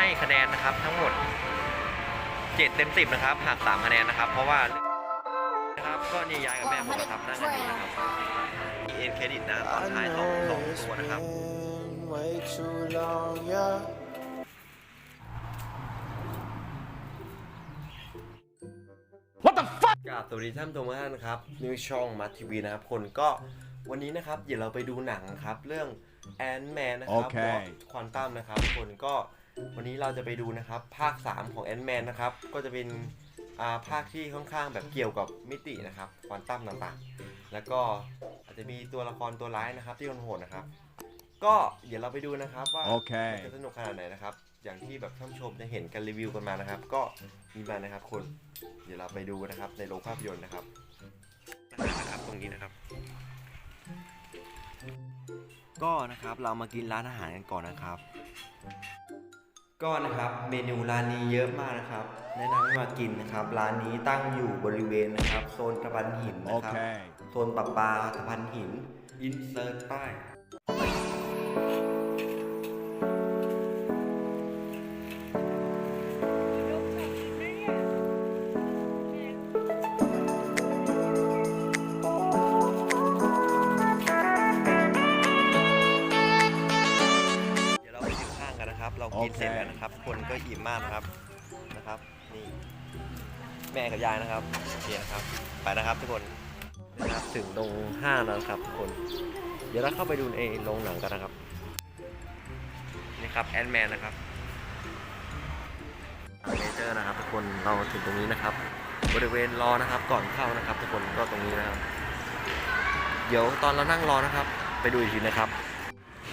ให้คะแนนนะครับทั้งหมด 7 เต็ม 10 นะครับหัก3คะแนนนะครับ เพราะว่านะครับก็นี่ยายกับแม่ผมนะครับนั่งกันอยู่นะครับมีเอ็นเครดิตนะตอนท้ายสองสองตัวนะครับ Way too long, yeah. กราบสวัสดีท่านผู้ชมทุกท่านนะครับนิวช่องมัททีวีนะครับคนก็วันนี้นะครับ เดี๋ยวเราไปดูหนังครับ เรื่องแอนแมนนะครับโอเคควอนตัมนะครับ คนก็ วันนี้เราจะไปดูนะครับภาค 3 ของแอนแมนนะครับ ก็จะเป็นอ่าภาคที่ค่อนข้างแบบเกี่ยวกับมิตินะครับควอนตัมต่างๆ แล้วก็อาจจะมีตัวละครตัวร้ายนะครับ ที่โหดๆนะครับ ก็เดี๋ยวเราไปดูนะครับว่าโอเคมันจะสนุกขนาดไหนนะครับ อย่างที่แบบท่านผู้ชมจะเห็นกันรีวิวกันมานะครับ ก็มีมานะครับคุณเดี๋ยวเราไปดูนะครับในโรงภาพยนตร์นะครับนะครับตรงนี้นะครับ ก็นะครับเรามากินร้านอาหารกันก่อนนะครับ ก็นะครับเมนูร้านนี้เยอะมากนะครับ แนะนำให้มากินนะครับ ร้านนี้ตั้งอยู่บริเวณนะครับ โซนตะพันหินนะครับ Okay. โซนปะปาตะพันหิน อินเสิร์ตใต้ ก็อิ่มมากนะครับนะครับ นี่แม่กับยายนะครับโอเคนะครับ ไปนะครับทุกคนนะครับถึงตรงห้างแล้วนะครับทุกคน เดี๋ยวเราเข้าไปดูในโรงหนังกันนะครับนี่ครับแอนแมนนะครับเมเจอร์นะครับทุกคนเราถึงตรงนี้นะครับ บริเวณรอนะครับก่อนเข้านะครับ ทุกคนก็ตรงนี้นะครับ เดี๋ยวตอนเรานั่งรอนะครับ ไปดูอีกทีนะครับ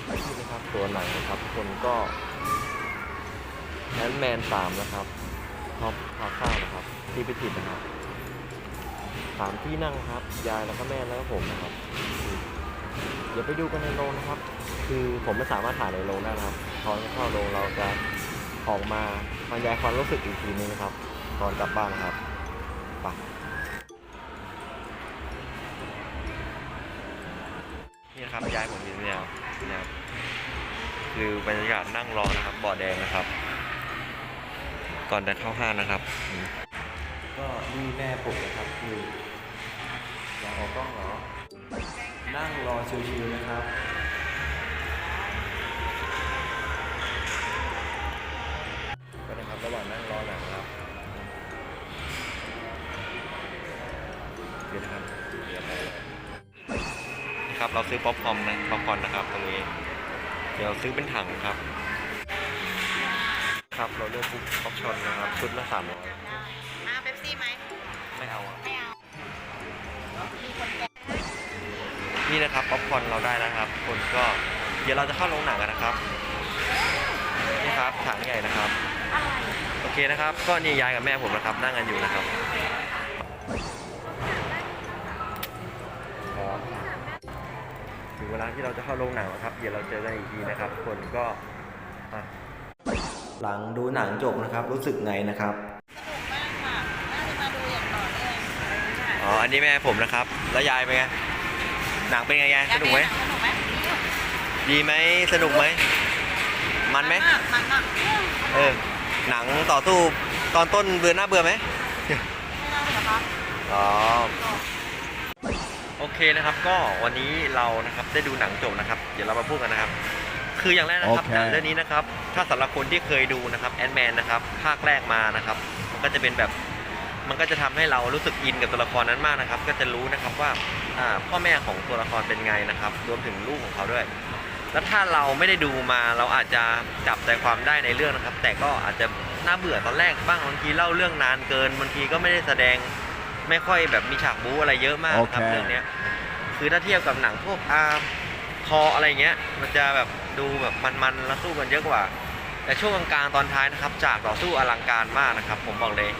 นี่นะครับตัวหนังนะครับทุกคนก็ แอนแมนสามนะครับท็อปพาค่านะครับ ที่ไปติดนะครับสามที่นั่งครับ ยายแล้วก็แม่แล้วก็ผมนะครับ เดี๋ยวไปดูกันในโรงนะครับ คือผมไม่สามารถถ่ายในโรงได้นะครับตอนเข้าโรงเราจะออกมาบรรยายความรู้สึกอีกทีนึงนะครับตอนกลับบ้านนะครับไปนี่นะครับยายผมมีแนวนะครับคือบรรยากาศนั่งรอนะครับบ่อแดงนะครับ ก่อนจะเข้าห้างนะครับอืมก็นี่แม่ผมนะครับคืออยากออกกล้องเหรอ นั่งรอชิวๆนะครับก็นะครับระหว่างนั่งรอหนังนะครับเดี๋ยวนะครับเดี๋ยวไปนี่ครับเราซื้อป๊อปคอร์นนะป๊อปคอร์นนะครับตรงนี้ เดี๋ยวซื้อเป็นถังครับ ครับเราเลือกปุ๊บป๊อปชอนนะครับชุดละสามร้อยมาเป๊ปซี่ไหมไม่เอาอะไม่เอามีคนแก่นี่นะครับป๊อปคอร์นเราได้แล้วครับ คนก็เดี๋ยวเราจะเข้าโรงหนังกันนะครับนี่ครับถังใหญ่นะครับอะไรโอเคนะครับ ก็นี่ยายกับแม่ผมนะครับนั่งกันอยู่นะครับครับถึงเวลาที่เราจะเข้าโรงหนังแล้วครับ เดี๋ยวเราเจอกันอีกทีนะครับ คนก็อะ หลังดูหนังจบนะครับ รู้สึกไงนะครับสนุกมากค่ะน่าจะมาดูอย่างต่อเนื่องใช่อ๋ออันนี้แม่ผมนะครับ แล้วยายเป็นไงหนังเป็นไงยายสนุกไหมสนุกไหมดีไหมสนุกไหมมันไหมมันมากเออหนังต่อสู้ตอนต้นเบื่อหน้าเบื่อไหมไม่น่าเหรอคะอ๋อโอเคนะครับ ก็วันนี้เรานะครับได้ดูหนังจบนะครับ เดี๋ยวเรามาพูดกันนะครับ คืออย่างแรกนะครับโอเคหนังเรื่องนี้นะครับ ถ้าสำหรับคนที่เคยดูนะครับแอนแมนนะครับภาคแรกมานะครับมันก็จะเป็นแบบมันก็จะทำให้เรารู้สึกอินกับตัวละครนั้นมากนะครับ ก็จะรู้นะครับว่าอ่าพ่อแม่ของตัวละครเป็นไงนะครับ รวมถึงลูกของเขาด้วย แล้วถ้าเราไม่ได้ดูมาเราอาจจะจับใจความได้ในเรื่องนะครับ แต่ก็อาจจะน่าเบื่อตอนแรกบ้างบางทีเล่าเรื่องนานเกินบางทีก็ไม่ได้แสดงไม่ค่อยแบบมีฉากบู๊อะไรเยอะมากนะครับโอเคเรื่องเนี้ยคือถ้าเทียบกับหนังพวกอาร์มคออะไรเงี้ย มันจะแบบ ดูแบบมันๆแล้วสู้กันเยอะกว่า แต่ช่วงกลางๆตอนท้ายนะครับ จากต่อสู้อลังการมากนะครับ ผมบอกเลย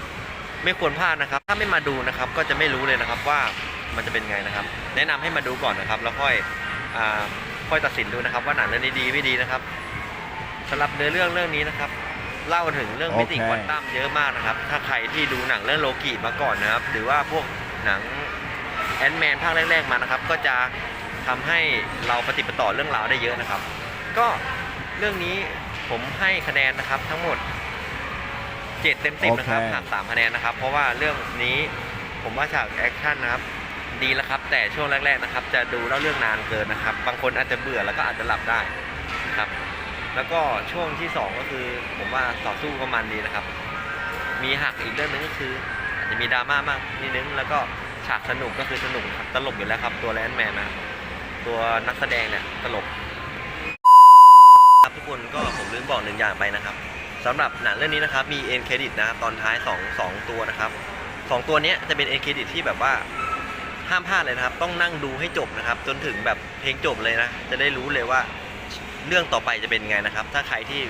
ไม่ควรพลาดนะครับ ถ้าไม่มาดูนะครับ ก็จะไม่รู้เลยนะครับว่ามันจะเป็นไงนะครับ แนะนำให้มาดูก่อนนะครับ แล้วค่อยอ่าค่อยตัดสินดูนะครับ ว่าหนังเรื่องนี้ดีไม่ดีนะครับสำหรับเนื้อเรื่องเรื่องนี้นะครับ เล่าถึงเรื่องมิติโอเคควอนตัมเยอะมากนะครับ ถ้าใครที่ดูหนังเรื่องโลกิมาก่อนนะครับ หรือว่าพวกหนังแอนแมนภาคแรกๆมานะครับ ก็จะทำให้เราปฏิบัติต่อเรื่องราวได้เยอะนะครับ ก็เรื่องนี้ผมให้คะแนนนะครับทั้งหมด 7 เต็ม10นะครับโอเคหัก3คะแนนนะครับ เพราะว่าเรื่องนี้ผมว่าฉากแอคชั่นนะครับดีแล้วครับ แต่ช่วงแรก ๆนะครับ จะดูแล้วเรื่องนานเกินนะครับ บางคนอาจจะเบื่อแล้วก็อาจจะหลับได้นะครับ แล้วก็ช่วงที่ 2 ก็คือ ผมว่าต่อสู้ก็มันดีนะครับ มีหักอีกเรื่องหนึงก็คือ อาจจะมีดราม่ามากนิดนึงแล้วก็ฉากสนุกก็คือสนุกครับตลกอยู่แล้วครับตัวแลนแมนนะตัวนักแสดงเนี่ยตลกครับ ทุกคนก็ผมลืมบอกหนึ่งอย่างไปนะครับสำหรับหนังเรื่องนี้นะครับมีเอ็นเครดิตนะตอนท้าย2 2ตัวนะครับสองตัวนี้จะเป็นเอ็นเครดิตที่แบบว่าห้ามพลาดเลยนะครับ ต้องนั่งดูให้จบนะครับ จนถึงแบบเพลงจบเลยนะ จะได้รู้เลยว่าเรื่องต่อไปจะเป็นไงนะครับ ถ้าใครที่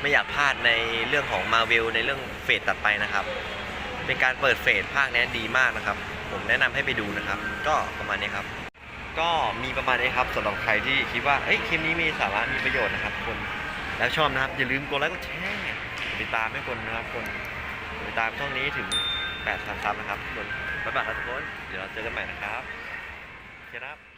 ไม่อยากพลาดในเรื่องของมาเวลในเรื่องเฟสตัดไปนะครับ เป็นการเปิดเฟสภาคนี้ดีมากนะครับ ผมแนะนำให้ไปดูนะครับ ก็ประมาณนี้ครับ ก็มีประมาณนี้ครับสำหรับใครที่คิดว่าเอ้ยคลิปนี้มีสาระมีประโยชน์นะครับคนแล้วชอบนะครับ อย่าลืมกดไลค์กดแชร์ติดตามให้คนนะครับคนติดตามช่องนี้ถึง8 0 0 0ซับนะครับคนบ๊ายบายครับทุกคน เดี๋ยวเราเจอกันใหม่นะครับเคนะครับ